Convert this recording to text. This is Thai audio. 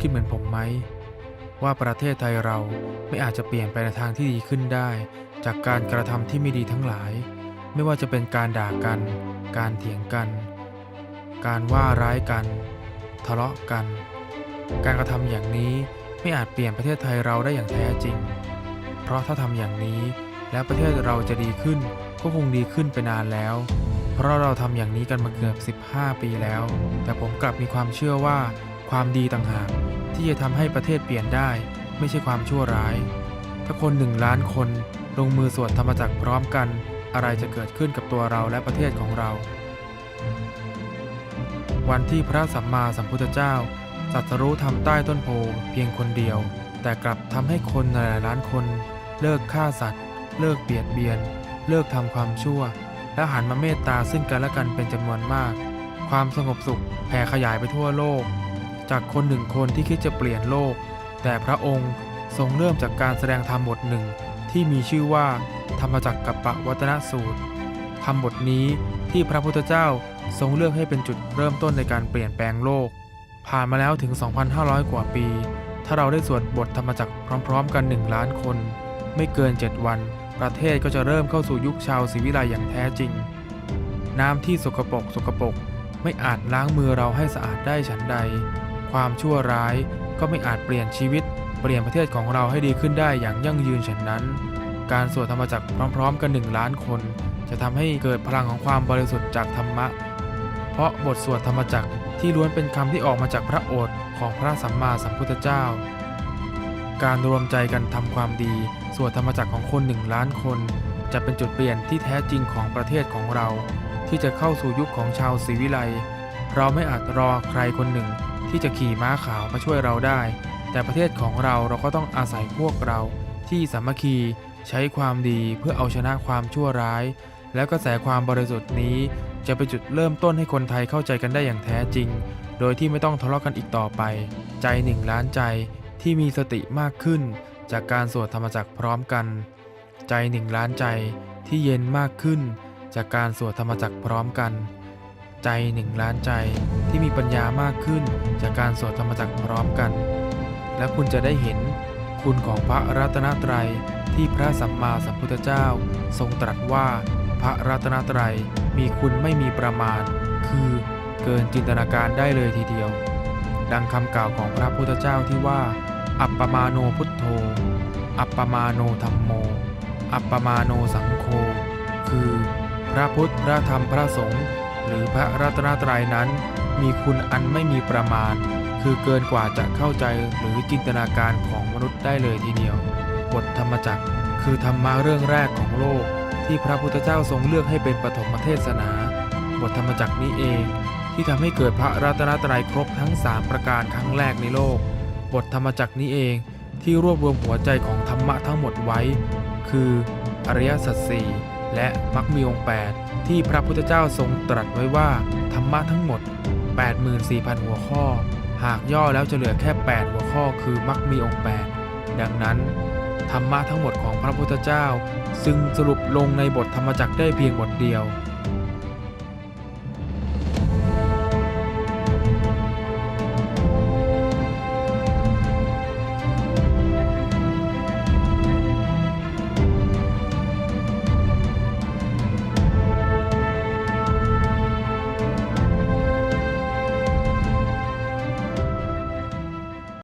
คิดเหมือนผมไหม ว่าประเทศไทยเราไม่อาจจะเปลี่ยนไปในทางที่ดีขึ้นได้ จากการกระทำที่ไม่ดีทั้งหลาย ไม่ว่าจะเป็นการด่ากัน การเถียงกัน การว่าร้ายกัน ทะเลาะกัน การกระทำอย่างนี้ไม่อาจเปลี่ยนประเทศไทยเราได้อย่างแท้จริง เพราะถ้าทำอย่างนี้แล้วประเทศเราจะดีขึ้นก็คงดีขึ้นไปนานแล้ว เพราะเราทำอย่างนี้กันมาเกือบ 15 ปีแล้ว แต่ผมกลับมีความเชื่อว่า ความดีต่างหากที่จะทำให้ประเทศเปลี่ยนได้ ไม่ใช่ความชั่วร้าย ถ้าคนหนึ่งล้านคนลงมือสวดธรรมจักรพร้อมกัน อะไรจะเกิดขึ้นกับตัวเราและประเทศของเรา วันที่พระสัมมาสัมพุทธเจ้าตรัสรู้ทำใต้ต้นโพเพียงคนเดียว แต่กลับทำให้คนหลายล้านคน เลิกฆ่าสัตว์ เลิกเบียดเบียน เลิกทำความชั่ว และหันมาเมตตาซึ่งกันและกันเป็นจำนวนมาก ความสงบสุขแผ่ขยายไปทั่วโลก จากคนหนึ่งคนที่คิดจะเปลี่ยนโลก แต่พระองค์ทรงเริ่มจากการแสดงธรรมบทหนึ่งที่มีชื่อว่า ธรรมจักรกับปะวัตนสูตรธรรมบทนี้ที่พระพุทธเจ้าทรงเลือกให้เป็นจุดเริ่มต้นในการเปลี่ยนแปลงโลก ผ่านมาแล้วถึง 2,500 กว่าปี ถ้าเราได้สวดบทธรรมจักรพร้อมๆ กัน 1 ล้านคน ไม่เกิน 7 วัน ประเทศก็จะเริ่มเข้าสู่ยุคชาวศรีวิไลอย่างแท้จริง น้ำที่สกปรกสกปรกไม่อาจล้างมือเราให้สะอาดได้ฉันใด ความชั่วร้ายก็ไม่อาจเปลี่ยนชีวิต เปลี่ยนประเทศของเราให้ดีขึ้นได้อย่างยั่งยืนฉันนั้น การสวดธรรมจักรพร้อมๆ กัน 1 ล้านคน จะทำให้เกิดพลังของความบริสุทธิ์จากธรรมะ เพราะบทสวดธรรมจักรที่ล้วนเป็นคำที่ออกมาจากพระโอษฐ์ของพระสัมมาสัมพุทธเจ้า การรวมใจกันทำความดี สวดธรรมจักรของคนหนึ่งล้านคน จะเป็นจุดเปลี่ยนที่แท้จริงของประเทศของเรา ที่จะเข้าสู่ยุคของชาวศรีวิไลเราไม่อาจรอใครคนหนึ่ง ที่จะขี่ม้าขาวมาช่วยเราได้ แต่ประเทศของเราเราก็ต้องอาศัยพวกเรา ที่สามัคคีใช้ความดีเพื่อเอาชนะความชั่วร้าย แล้วกระแสความบริสุทธิ์นี้ จะเป็นจุดเริ่มต้นให้คนไทยเข้าใจกันได้อย่างแท้จริง โดยที่ไม่ต้องทะเลาะกันอีกต่อไป ใจหนึ่งล้านใจที่มีสติมากขึ้น จากการสวดธรรมจักรพร้อมกัน ใจหนึ่งล้านใจที่เย็นมากขึ้น จากการสวดธรรมจักรพร้อมกัน ใจหนึ่งล้านใจ ที่มีปัญญามากขึ้นจากการสวดธรรมจักรพร้อมกัน และคุณจะได้เห็นคุณของพระรัตนตรัยที่พระสัมมาสัมพุทธเจ้า ทรงตรัสว่าพระรัตนตรัยมีคุณไม่มีประมาณ คือเกินจินตนาการได้เลยทีเดียว ดังคำกล่าวของพระพุทธเจ้าที่ว่า อัปปมาโนพุทโธ อัปปมาโนธรรมโม อัปปมาโนสังโฆคือ พระพุทธพระธรรมพระสงฆ์หรือพระรัตนตรัยนั้นมีคุณอันไม่มีประมาณ คือเกินกว่าจะเข้าใจหรือจินตนาการของมนุษย์ได้เลยทีเดียว บทธรรมจักร คือธรรมะเรื่องแรกของโลก ที่พระพุทธเจ้าทรงเลือกให้เป็นปฐมเทศนา บทธรรมจักรนี้เอง ที่ทำให้เกิดพระรัตนตรัยครบทั้ง 3 ประการครั้งแรกในโลก บทธรรมจักรนี้เองที่รวบรวมหัวใจของธรรมะทั้งหมดไว้ คืออริยสัจสี่และมรรคมีองค์8ที่พระพุทธเจ้าทรงตรัสไว้ว่า ธรรมะทั้งหมด 84,000 หัวข้อ หากย่อแล้วจะเหลือแค่ 8 หัวข้อคือมักมีองค์8ดังนั้น ธรรมะทั้งหมดของพระพุทธเจ้า ซึ่งสรุปลงในบทธรรมจักรได้เพียงบทเดียว